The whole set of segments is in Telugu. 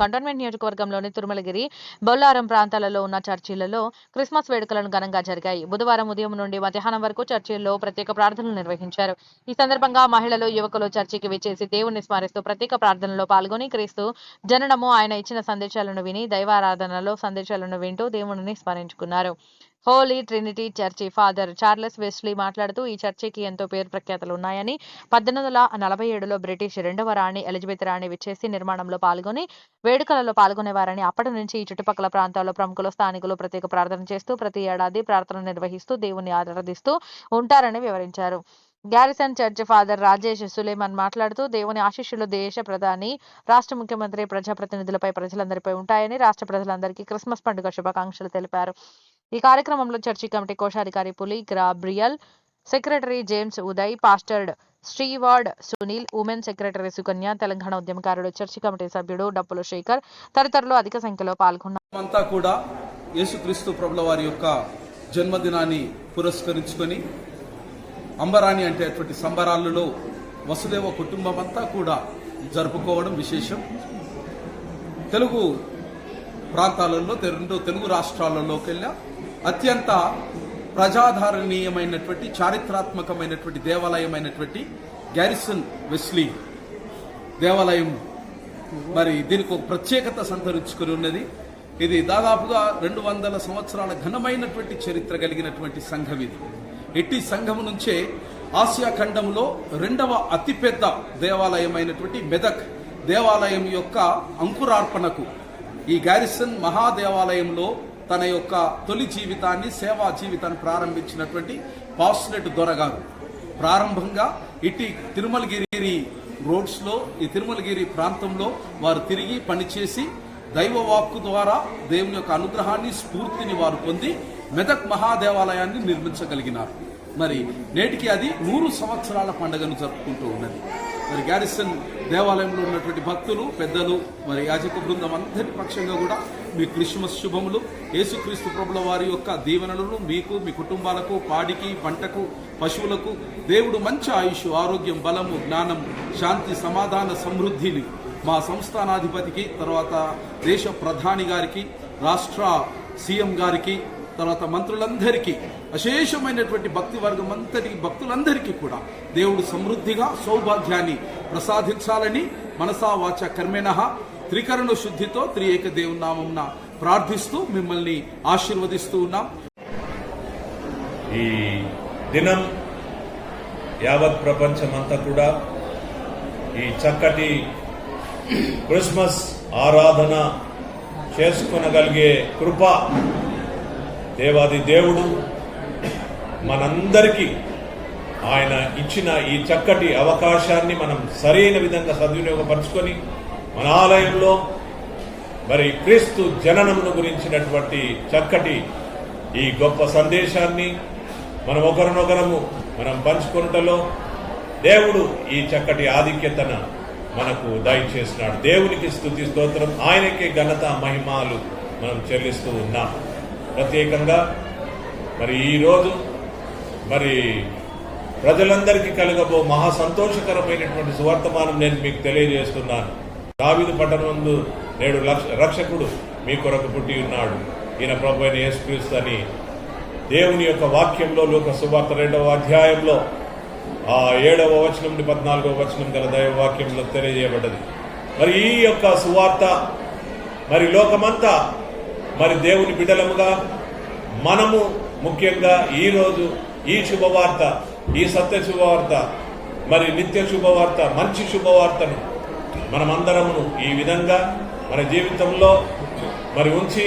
కంటోన్మెంట్ నియోజకవర్గంలోని తిరుమలగిరి బొల్లారం ప్రాంతాలలో ఉన్న చర్చిలలో క్రిస్మస్ వేడుకలను ఘనంగా జరిగాయి. బుధవారం ఉదయం నుండి మధ్యాహ్నం వరకు చర్చిల్లో ప్రత్యేక ప్రార్థనలు నిర్వహించారు. ఈ సందర్భంగా మహిళలు యువకులు చర్చికి విచ్చేసి దేవుణ్ణి స్మరిస్తూ ప్రత్యేక ప్రార్థనలో పాల్గొని క్రీస్తు జననము ఆయన ఇచ్చిన సందేశాలను విని దైవారాధనలో సందేశాలను వింటూ దేవుణ్ణి స్మరించుకున్నారు. Holy trinity church. Father Charles Wesley మాట్లాడుతూ ఈ చర్చికి ఎంతో పేరు ప్రఖ్యాతలు ఉన్నాయని. పద్దెనిమిది వందల నలభై ఏడులో బ్రిటిష్ రెండవ రాణి ఎలిజబెత్ రాణి విచ్చేసి నిర్మాణంలో పాల్గొని వేడుకలలో పాల్గొనేవారని అప్పటి నుంచి ఈ చుట్టుపక్కల ప్రాంతాల్లో ప్రముఖులు స్థానికులు ప్రత్యేక ప్రార్థన చేస్తూ ప్రతి ఏడాది ప్రార్థన నిర్వహిస్తూ దేవుని ఆరాధిస్తూ ఉంటారని వివరించారు. Garrison church father Rajesh Suleman మాట్లాడుతూ దేవుని ఆశీస్సులు దేశ ప్రధాని రాష్ట్ర ముఖ్యమంత్రి ప్రజాప్రతినిధులపై ప్రజలందరిపై ఉంటాయని రాష్ట్ర ప్రజలందరికీ క్రిస్మస్ పండుగ శుభాకాంక్షలు తెలిపారు. ఈ కార్యక్రమంలో చర్చి కమిటీ కోశాధికారి Puli Gabriel secretary James Uday pastor శ్రీవార్డ్ Sunil women secretary Sukanya Telangana ఉద్యమకారుడు చర్చి కమిటీ సభ్యుడు డప్పుల శేఖర్ తదితరులు అధిక సంఖ్యలో పాల్గొన్నారు. అంతా కూడా యేసుక్రీస్తు ప్రభుల వారి యొక్క జన్మదినాన్ని పురస్కరించుకొని అంబరాణి అంటే అటువంటి సంబరాలలో వసుదేవ కుటుంబం అంతా కూడా జరుపుకోవడం విశేషం. తెలుగు ప్రాంతాలలో రెండు తెలుగు రాష్ట్రాలలోకి వెళ్ళా అత్యంత ప్రజాధారణీయమైనటువంటి చారిత్రాత్మకమైనటువంటి దేవాలయమైనటువంటి గ్యారిసన్ వెస్లీ దేవాలయం. మరి దీనికి ఒక ప్రత్యేకత సంతరించుకుని ఉన్నది. ఇది దాదాపుగా రెండు వందల సంవత్సరాల ఘనమైనటువంటి చరిత్ర కలిగినటువంటి సంఘం ఇది. ఎట్టి సంఘం నుంచే ఆసియా ఖండంలో రెండవ అతిపెద్ద దేవాలయమైనటువంటి మెదక్ దేవాలయం యొక్క అంకురార్పణకు ఈ గ్యారిసన్ మహాదేవాలయంలో తన యొక్క తొలి జీవితాన్ని సేవా జీవితాన్ని ప్రారంభించినటువంటి పాస్లెట్ దొరగారు ప్రారంభంగా ఇటు తిరుమలగిరి రోడ్స్లో ఈ తిరుమలగిరి ప్రాంతంలో వారు తిరిగి పనిచేసి దైవ వాక్కు ద్వారా దేవుని యొక్క అనుగ్రహాన్ని స్ఫూర్తిని వారు పొంది మెదక్ మహాదేవాలయాన్ని నిర్మించగలిగినారు. మరి నేటికి అది నూరు సంవత్సరాల పండుగను జరుపుకుంటూ ఉన్నది. మరి గ్యారిసన్ దేవాలయంలో ఉన్నటువంటి భక్తులు పెద్దలు మరి యాజక బృందం అందరి పక్షంగా కూడా మీ క్రిస్మస్ శుభములు యేసుక్రీస్తు ప్రభుల వారి యొక్క దీవెనలను మీకు మీ కుటుంబాలకు పాడికి పంటకు పశువులకు దేవుడు మంచి ఆయుష్ ఆరోగ్యం బలము జ్ఞానం శాంతి సమాధాన సమృద్ధిని మా సంస్థానాధిపతికి తర్వాత దేశ ప్రధాని గారికి రాష్ట్ర సీఎం గారికి తర్వాత మంత్రులందరికీ అశేషమైనటువంటి భక్తి వర్గం అంతటికి భక్తులందరికీ కూడా దేవుడు సమృద్ధిగా సౌభాగ్యాన్ని ప్రసాదించాలని మనసా వాచ కర్మేణ త్రికరణ శుద్ధితో త్రియేక దేవుని నామంన ప్రార్థిస్తూ మిమ్మల్ని ఆశీర్వదిస్తూ ఉన్నాం. ఈ దినం యావత్ ప్రపంచమంతా కూడా ఈ చక్కటి క్రిస్మస్ ఆరాధన చేసుకొనగలిగే కృప దేవాది దేవుడు మనందరికీ ఆయన ఇచ్చిన ఈ చక్కటి అవకాశాన్ని మనం సరైన విధంగా సద్వినియోగపరుచుకొని మన ఆలయంలో మరి క్రీస్తు జననమును గురించినటువంటి చక్కటి ఈ గొప్ప సందేశాన్ని మనం ఒకరినొకరము మనం పంచుకొనుటలో దేవుడు ఈ చక్కటి ఆధిక్యతన మనకు దయచేసినాడు. దేవునికి స్థుతి స్తోత్రం ఆయనకే ఘనత మహిమాలు మనం చెల్లిస్తూ ఉన్నాం. ప్రత్యేకంగా మరి ఈరోజు మరి ప్రజలందరికీ కలగబో మహా సంతోషకరమైనటువంటి సువర్తమానం నేను మీకు తెలియజేస్తున్నాను. దావిదు పట్టణందు నేడు లక్ష- రక్షకుడు మీ కొరకు పుట్టి ఉన్నాడు. ఈయన ప్రభు అయిన యేసుక్రీస్తు అని దేవుని యొక్క వాక్యంలో లోక సువార్త రెండవ అధ్యాయంలో ఆ ఏడవ వచనం నుండి పద్నాలుగవ వచనం గల దైవ వాక్యంలో తెలియజేయబడ్డది. మరి ఈ యొక్క సువార్త మరి లోకమంతా మరి దేవుని బిడలముగా మనము ముఖ్యంగా ఈ రోజు ఈ శుభవార్త ఈ సత్య శుభవార్త మరి నిత్య శుభవార్త మంచి శుభవార్తను మనమందరమును ఈ విధంగా మన జీవితంలో మరి ఉంచి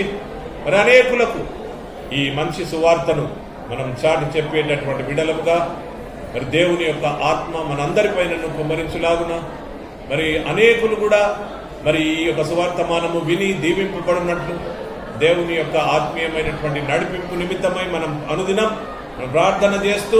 మరి అనేకులకు ఈ మంచి సువార్తను మనం చాటి చెప్పేటటువంటి బిడలముగా మరి దేవుని యొక్క ఆత్మ మనందరిపైన కుమ్మరించులాగున మరి అనేకులు కూడా మరి ఈ యొక్క సువార్తమానము విని దీవింపబడినట్లు దేవుని యొక్క ఆత్మీయమైనటువంటి నడిపింపు నిమిత్తమై మనం అనుదినం ప్రార్థన చేస్తూ